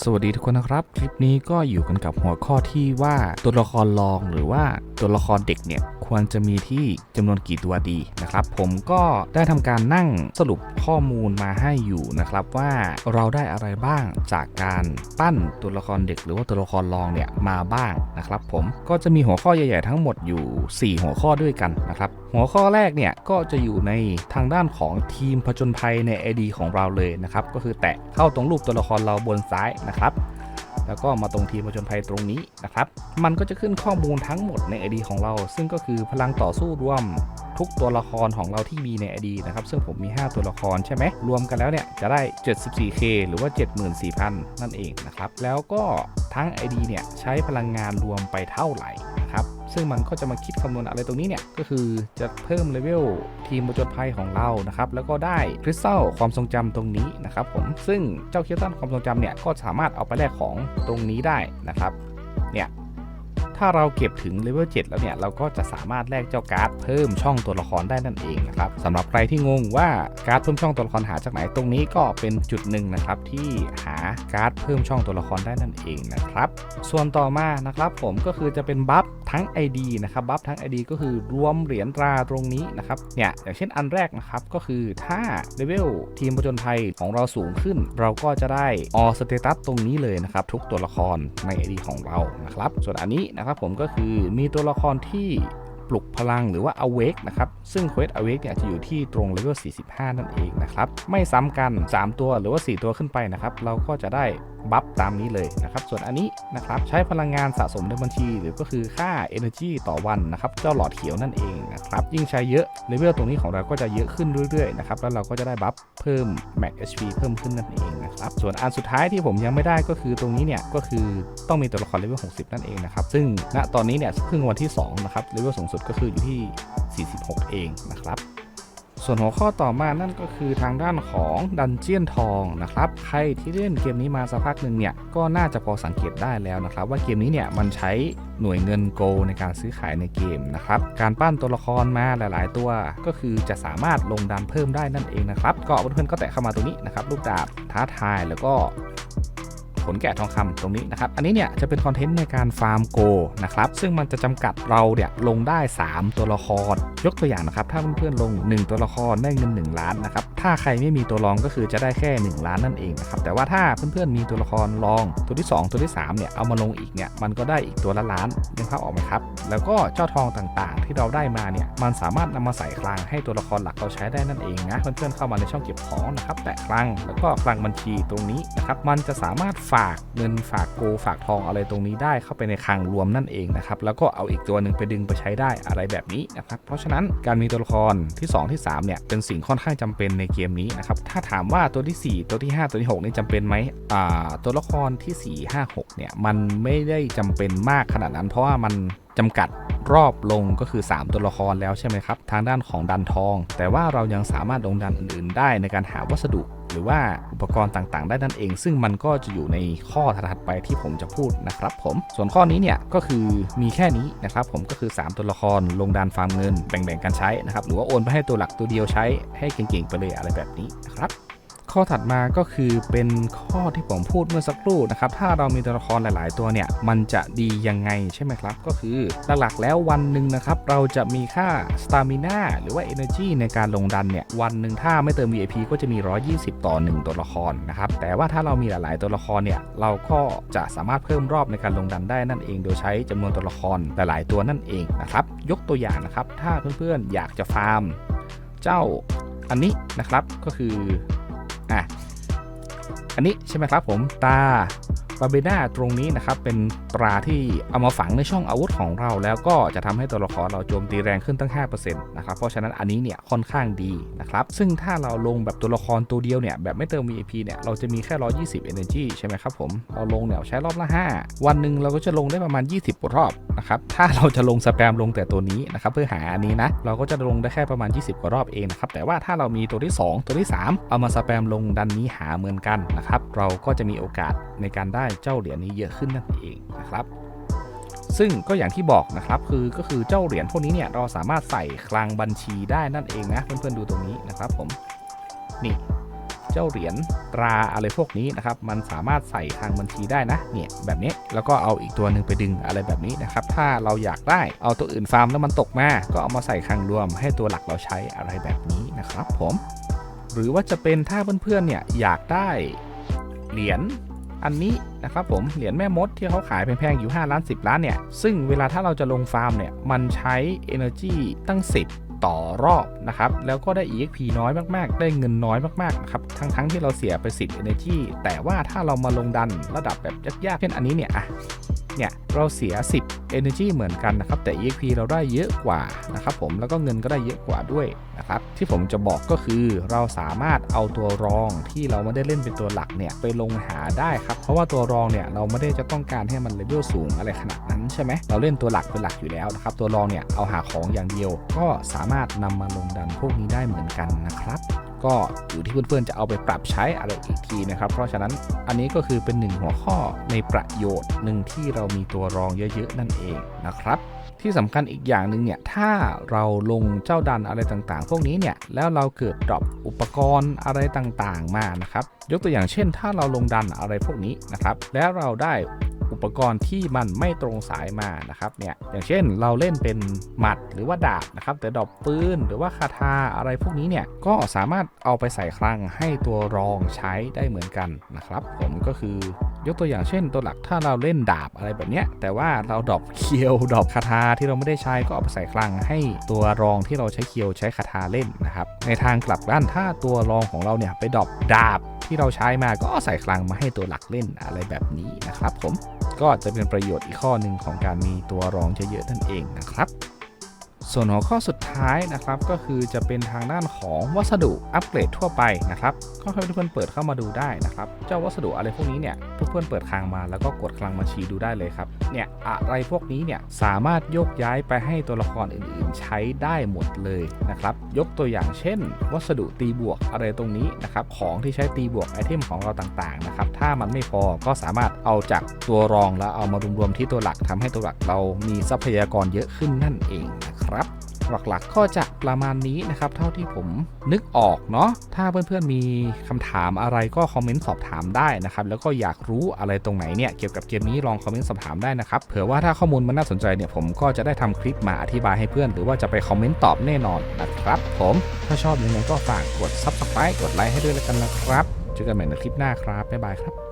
สวัสดีทุกคนนะครับ คลิปนี้ก็อยู่กันกับหัวข้อที่ว่าตัวละครรองหรือว่าตัวละครเด็กเนี่ยควรจะมีที่จำนวนกี่ตัวดีนะครับ ผมก็ได้ทำการนั่งสรุปข้อมูลมาให้อยู่นะครับว่าเราได้อะไรบ้างจากการปั้นตัวละครเด็ก หรือว่าตัวละครรองเนี่ยมาบ้างนะครับ ผมก็จะมีหัวข้อใหญ่ๆทั้งหมดอยู่ 4 หัวข้อด้วยกันนะครับ หัวข้อแรกเนี่ยก็จะอยู่ในทางด้านของทีมผจญภัยใน ID ของเราเลยนะครับก็คือแตะเข้าตรงรูปตัวละครเราบนซ้ายนะครับแล้วก็มาตรงทีมผจญภัยตรงนี้นะครับ มันก็จะขึ้นข้อมูลทั้งหมดใน ID ของเรา ซึ่งก็คือพลังต่อสู้รวมทุกตัวละครของเราที่มีใน ID นะครับ ซึ่งผมมี 5 ตัวละครใช่ไหม รวมกันแล้วเนี่ยจะได้ 74K หรือว่า 74,000 นั่นเองนะครับ แล้วก็ทั้ง ID เนี่ยใช้พลังงานรวมไปเท่าไหร่ ซึ่งมันก็จะมาคิดคำนวณอะไรตรงนี้เนี่ย ก็คือจะเพิ่มเลเวลทีมผจญภัยของเรานะครับ แล้วก็ได้คริสตัลความทรงจำตรงนี้นะครับผม ซึ่งเจ้าคริสตัลความทรงจำเนี่ย ก็สามารถเอาไปแลกของตรงนี้ได้นะครับ เนี่ย ถ้าเราเก็บถึงเลเวล7แล้วเนี่ย เราก็จะสามารถแลกเจ้าการ์ดเพิ่มช่องตัวละครได้นั่นเองนะครับสำหรับใครที่งงว่าการ์ดเพิ่มช่องตัวละครหาจากไหนตรงนี้ก็เป็นจุดหนึ่งนะครับที่หาการ์ดเพิ่มช่องตัวละครได้นั่นเองนะครับ ส่วนต่อมานะครับผมก็คือจะเป็นบัฟทั้ง ID นะครับบัฟทั้ง ID ก็คือรวมเหรียญตราตรงนี้นะครับเนี่ยอย่างเช่นอันแรกนะครับก็คือถ้าเลเวลทีมผจญภัยของเราสูงขึ้น เราก็จะได้ออสเตตัสตรงนี้เลยนะครับทุกตัวละครใน ID ของเรานะครับส่วนอันนี้นะครับผมก็คือมีตัวละครที่ปลุกพลังหรือว่า awake นะครับ ซึ่ง quest awake เนี่ยจะอยู่ที่ตรงเลเวล45 นั่นเองนะครับ ไม่ซ้ำกัน 3 ตัวหรือว่า 4 ตัวขึ้นไปนะครับ เราก็จะได้ บัฟตามนี้เลยนะครับ ส่วนอันนี้นะครับใช้พลังงานสะสมในบัญชี หรือก็คือค่า energy ต่อวันนะครับเจ้าหลอดเขียวนั่นเองนะครับยิ่งใช้เยอะเลเวลตรงนี้ของเราก็จะเยอะขึ้นเรื่อยๆนะครับแล้วเราก็จะได้บัฟเพิ่ม max HP เพิ่มขึ้นนั่นเองนะครับส่วนอันสุดท้ายที่ผมยังไม่ได้ก็คือตรงนี้เนี่ยก็คือต้องมีตัวละครเลเวล60 นั่นเองนะครับซึ่งณตอนนี้เนี่ยเพิ่งวันที่2นะครับเลเวลสูงสุดก็คืออยู่ที่ 46 เองนะครับ ส่วนหัวข้อต่อมานั่นก็คือทางด้านของดันเจียนทองนะครับ ใครที่เล่นเกมนี้มาสักพักหนึ่งเนี่ย ก็น่าจะพอสังเกตได้แล้วนะครับ ว่าเกมนี้เนี่ยมันใช้หน่วยเงินโกลในการซื้อขายในเกมนะครับ การปั้นตัวละครมาหลาย ๆ ตัวก็คือจะสามารถลงดันเพิ่มได้นั่นเองนะครับ ก็เพื่อนๆก็แตะเข้ามาตรงนี้นะครับลูกดาบท้าทายแล้วก็ ผลแกะทองคำตรงนี้นะครับ อันนี้เนี่ยจะเป็นคอนเทนต์ในการฟาร์มโกนะครับ ซึ่งมันจะจำกัดเราเนี่ยลงได้ 3 ตัวละคร ยกตัวอย่างนะครับ ถ้าเพื่อนๆลง 1 ตัวละครได้เงิน 1 ล้านนะครับ ถ้าใครไม่มีตัวรองก็คือจะได้แค่ 1 ล้านนั่นเองนะครับ แต่ว่าถ้าเพื่อนๆมีตัวละครรอง ตัวที่ 2 ตัวที่3เนี่ยเอามาลงอีกเนี่ยมันก็ได้อีกตัวละล้านนึกภาพออกไหมครับ แล้วก็เจ้าทองต่างๆ ที่เราได้มาเนี่ยมันสามารถนำมาใส่คลังให้ตัวละครหลักเราใช้ได้นั่นเองนะเพื่อนๆเข้ามาในช่องเก็บของนะครับแตะคลังแล้วก็คลังบัญชีตรงนี้นะครับมันจะสามารถฝากเงินฝากโกฝากทองอะไรตรงนี้ได้เข้าไปในคลังรวมนั่นเองนะครับแล้วก็เอาอีกตัวหนึ่งไปดึงไปใช้ได้อะไรแบบนี้นะครับเพราะฉะนั้นการมีตัวละครที่ 2 ที่3เนี่ยเป็นสิ่งค่อนข้างจำเป็นในเกมนี้นะครับถ้าถามว่าตัวที่ 4 ตัวที่ 5 ตัวที่6นี่จำเป็นไหมอ่าตัวละครที่ 4 5 6เนี่ยมันไม่ได้จำเป็นมากขนาดนั้น เพราะว่ามันจำกัดรอบลงก็คือ 3 ตัวละครแล้วใช่ไหมครับ ทางด้านของดันทอง แต่ว่าเรายังสามารถลงดันอื่นๆ ได้ในการหาวัสดุ หรือว่าอุปกรณ์ต่างๆ ได้นั่นเอง ซึ่งมันก็จะอยู่ในข้อถัดไปที่ผมจะพูดนะครับผม ส่วนข้อนี้เนี่ยก็คือมีแค่นี้นะครับผมก็คือ 3 ตัวละครลงดานฟาร์มเงินแบ่งๆกันใช้นะครับหรือว่าโอนไปให้ตัวหลักตัวเดียวใช้ให้เก่งๆไปเลยอะไรแบบนี้นะครับ ข้อถัดมาก็คือเป็นข้อที่ผมพูดเมื่อสักครู่นะครับ ถ้าเรามีตัวละครหลาย ๆ ตัวเนี่ย มันจะดียังไงใช่ไหมครับ ก็คือหลัก ๆ แล้ววันหนึ่งนะครับ เราจะมีค่า stamina หรือว่า energy ในการลงดันเนี่ย วันหนึ่งถ้าไม่เติม VIP ก็จะมี 120 ต่อ 1 ตัวละครนะครับ แต่ว่าถ้าเรามีหลาย ๆ ตัวละครเนี่ย เราก็จะสามารถเพิ่มรอบในการลงดันได้นั่นเอง โดยใช้จำนวนตัวละครหลาย ๆ ตัวนั่นเองนะครับ ยกตัวอย่างนะครับ ถ้าเพื่อน ๆ อยากจะฟาร์ม เจ้าอันนี้นะครับ ก็คือ อะอันนี้ใช่ไหมครับผมตาบาเบน่าตรงนี้นะครับเป็นตราที่เอามาฝังในช่องอาวุธของเรา แล้วก็จะทำให้ตัวละครเราโจมตีแรงขึ้นตั้ง 5%นะครับเพราะฉะนั้นอันนี้เนี่ยค่อนข้างดีนะครับซึ่งถ้าเราลงแบบตัวละครตัวเดียวเนี่ยแบบไม่เติม VIP เนี่ยเราจะมีแค่ 120 energy ใช่ไหมครับผมเราลงเนี่ยใช้รอบละ 5 วันหนึ่งเราก็จะลงได้ประมาณ 20 รอบนะครับ ถ้าเราจะลงสแปมลงแต่ตัวนี้นะครับเพื่อหาอันนี้นะ เราก็จะลงได้แค่ประมาณ 20 กว่ารอบเองนะครับ แต่ว่าถ้าเรามีตัวที่ 2 ตัวที่ 3 เอามาสแปมลงดันนี้หาเหมือนกันนะครับ เราก็จะมีโอกาสในการได้เจ้าเหรียญนี้เยอะขึ้นนั่นเองนะครับซึ่งก็อย่างที่บอกนะครับคือก็คือเจ้าเหรียญพวกนี้เนี่ยเราสามารถใส่คลังบัญชีได้นั่นเองนะเพื่อนๆดูตรงนี้นะครับผมนี่ เจ้าเหรียญตราอะไรพวกนี้นะครับ มันสามารถใส่ทางบัญชีได้นะ เนี่ยแบบนี้ แล้วก็เอาอีกตัวหนึ่งไปดึงอะไรแบบนี้นะครับ ถ้าเราอยากได้เอาตัวอื่นฟาร์มแล้วมันตกมา ก็เอามาใส่คลังรวมให้ตัวหลักเราใช้อะไรแบบนี้นะครับผมหรือว่าจะเป็นถ้าเพื่อนๆเนี่ยอยากได้เหรียญอันนี้นะครับผมเหรียญแม่มดที่เขาขายแพงๆอยู่ 5 ล้าน 10 ล้านเนี่ย ซึ่งเวลาถ้าเราจะลงฟาร์มเนี่ย มันใช้ Energy ตั้ง 10 ต่อรอบนะครับ แล้วก็ได้ EXP น้อยมากๆ ได้เงินน้อยมากๆนะครับ ทั้งๆที่เราเสียไป 10 Energy แต่ว่าถ้าเรามาลงดันระดับแบบยากๆ เช่นอันนี้เนี่ยอะ เนี่ยเราเสีย 10 Energy เหมือนกันนะครับแต่ EXP เราได้เยอะกว่านะครับผมแล้วก็เงินก็ได้เยอะกว่าด้วยนะครับที่ผมจะบอกก็คือเราสามารถเอาตัวรองที่เราไม่ได้เล่นเป็นตัวหลักเนี่ยไปลงหาได้ครับเพราะว่าตัวรองเนี่ยเราไม่ได้จะต้องการให้มันเลเวลสูงอะไรขนาดนั้นใช่ไหมเราเล่นตัวหลักเป็นหลักอยู่แล้วนะครับตัวรองเนี่ยเอาหาของอย่างเดียวก็สามารถนำมาลงดันพวกนี้ได้เหมือนกันนะครับ ก็อยู่ที่เพื่อนๆจะเอาไปปรับใช้อะไรอีกทีนะครับ เพราะฉะนั้นอันนี้ก็คือเป็นหนึ่งหัวข้อในประโยชน์หนึ่งที่เรามีตัวรองเยอะๆนั่นเองนะครับ ที่สำคัญอีกอย่างหนึ่งเนี่ยถ้าเราลงเจ้าดันอะไรต่างๆ พวกนี้เนี่ยแล้วเราเกิดดรอปอุปกรณ์อะไรต่างๆมานะครับ ยกตัวอย่างเช่น ถ้าเราลงดันอะไรพวกนี้นะครับแล้วเราได้ ปกรณ์ที่มันไม่ตรงสายมานะครับเนี่ยอย่างเช่นเราเล่นเป็นหมัดหรือว่าดาบนะครับแต่ดอกปืนหรือว่าคาถาอะไรพวกนี้เนี่ยก็สามารถเอาไปใส่คลังให้ตัวรองใช้ได้เหมือนกันนะครับผมก็คือยกตัวอย่างเช่นตัวหลักถ้าเราเล่นดาบอะไรแบบเนี้ยแต่ว่าเราดอปเคียวดอปคาถาที่เราไม่ได้ใช้ก็เอาไปใส่คลังให้ตัวรองที่เราใช้เคียวใช้คาถาเล่นนะครับในทางกลับด้านถ้าตัวรองของเราเนี่ยไปดอปดาบ ที่เราใช้มาก็ใส่คลังมาให้ตัวหลักเล่นอะไรแบบนี้นะครับผมก็จะเป็นประโยชน์อีกข้อหนึ่งของการมีตัวรองเยอะๆนั่นเองนะครับ ส่วนหัวข้อสุดท้ายนะครับก็คือจะเป็นทางด้านของวัสดุอัปเกรดทั่วไปนะครับก็ให้เพื่อนๆเปิดเข้ามาดูได้นะครับ เจ้าวัสดุอะไรพวกนี้เนี่ยเพื่อนๆเปิดคลังมาแล้วก็กดคลังมาชีดูได้เลยครับ เนี่ยอะไรพวกนี้เนี่ยสามารถยกย้ายไปให้ตัวละครอื่นๆ ใช้ได้หมดเลยนะครับยกตัวอย่างเช่น วัสดุตีบวกอะไรตรงนี้นะครับของที่ใช้ตีบวกไอเทมของเราต่างๆนะครับถ้ามันไม่พอก็สามารถเอาจากตัวรองแล้วเอามารวมๆที่ตัวหลักทำให้ตัวหลักเรามีทรัพยากรเยอะขึ้นนั่นเองนะครับ หลักๆ ก็จะประมาณนี้นะครับ เท่าที่ผมนึกออกเนาะถ้าเพื่อนๆมีคำถามอะไรก็คอมเมนต์สอบถามได้นะครับ แล้วก็อยากรู้อะไรตรงไหนเนี่ยเกี่ยวกับเกมนี้ลองคอมเมนต์สอบถามได้นะครับเผื่อว่าถ้าข้อมูลมันน่าสนใจเนี่ยผมก็จะได้ทำคลิปมาอธิบายให้เพื่อน หรือว่าจะไปคอมเมนต์ตอบแน่นอนนะครับ ผมถ้าชอบยังไงก็ฝากกด subscribe กดไลค์ให้ด้วยแล้วกันนะครับเจอกันใหม่ในคลิปหน้าครับบ๊ายบายครับ